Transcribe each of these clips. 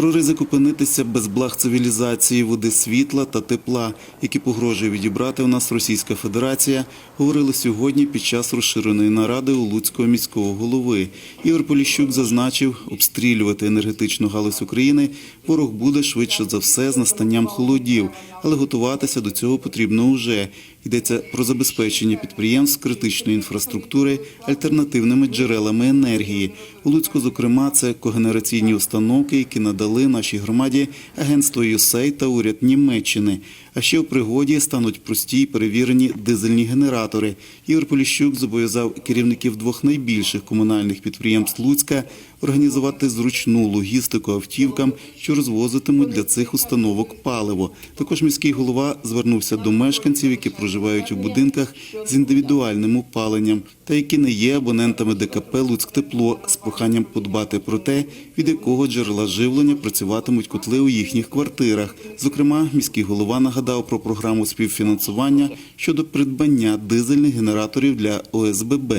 Про ризик опинитися без благ цивілізації, води, світла та тепла, які погрожує відібрати у нас Російська Федерація, говорили сьогодні під час розширеної наради у Луцького міського голови. Ігор Поліщук зазначив, обстрілювати енергетичну галузь України ворог буде швидше за все з настанням холодів, але готуватися до цього потрібно уже. Йдеться про забезпечення підприємств критичної інфраструктури альтернативними джерелами енергії. У Луцьку, зокрема, це когенераційні установки, які надали нашій громаді агентство «Юсей» та уряд Німеччини. А ще у пригоді стануть прості й перевірені дизельні генератори. Ігор Поліщук зобов'язав керівників двох найбільших комунальних підприємств Луцька організувати зручну логістику автівкам, що розвозитимуть для цих установок паливо. Також міський голова звернувся до мешканців, які проживають у будинках з індивідуальним опаленням та які не є абонентами ДКП «Луцьктепло» з проханням подбати про те, від якого джерела живлення працюватимуть котли у їхніх квартирах. Зокрема, міський голова нагадав про програму співфінансування щодо придбання дизельних генераторів для ОСББ.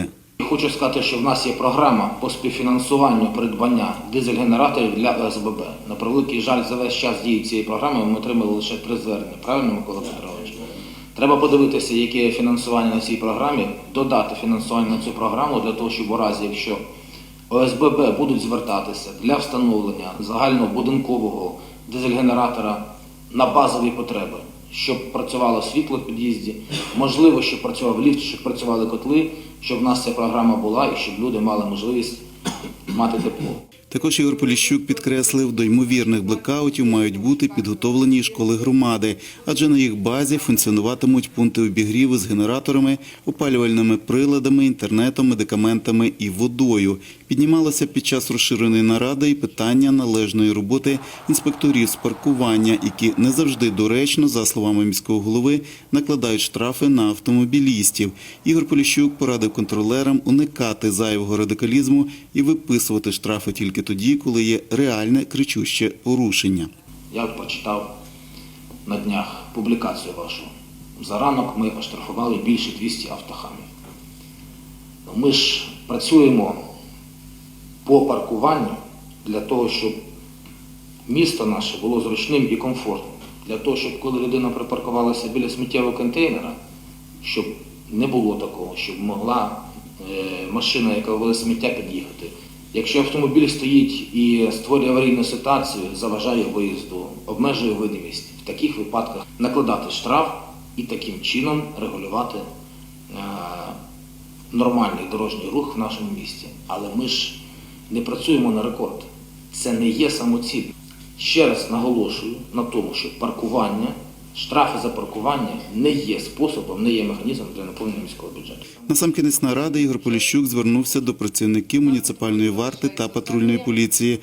Хочу сказати, що в нас є програма по співфінансуванню придбання дизель-генераторів для ОСББ. На превеликий жаль, за весь час дії цієї програми ми отримали лише три звернення. Правильно, Микола Петрович? Треба подивитися, яке є фінансування на цій програмі, додати фінансування на цю програму для того, щоб у разі, якщо ОСББ будуть звертатися для встановлення загальнобудинкового дизель-генератора на базові потреби, щоб працювало світло в під'їзді, можливо, щоб працював ліфт, щоб працювали котли, щоб в нас ця програма була і щоб люди мали можливість мати тепло. Також Ігор Поліщук підкреслив, до ймовірних блекаутів мають бути підготовлені школи громади, адже на їх базі функціонуватимуть пункти обігріву з генераторами, опалювальними приладами, інтернетом, медикаментами і водою. Піднімалося під час розширеної наради і питання належної роботи інспекторів з паркування, які не завжди доречно, за словами міського голови, накладають штрафи на автомобілістів. Ігор Поліщук порадив контролерам уникати зайвого радикалізму і виписувати штрафи тільки тоді, коли є реальне кричуще порушення. Я от прочитав на днях публікацію вашу. За ранок ми оштрафували більше 200 автохамів. Ми ж працюємо по паркуванню для того, щоб місто наше було зручним і комфортним. Для того, щоб коли людина припаркувалася біля сміттєвого контейнера, щоб не було такого, щоб могла е, машина, яка вивела сміття, під'їхати. Якщо автомобіль стоїть і створює аварійну ситуацію, заважає виїзду, обмежує видимість, в таких випадках накладати штраф і таким чином регулювати е, нормальний дорожній рух в нашому місті. Але ми ж не працюємо на рекорд. Це не є самоціль. Ще раз наголошую на тому, що паркування, штрафи за паркування не є способом, не є механізмом для наповнення міського бюджету. Насамкінець наради Ігор Поліщук звернувся до працівників муніципальної варти та патрульної поліції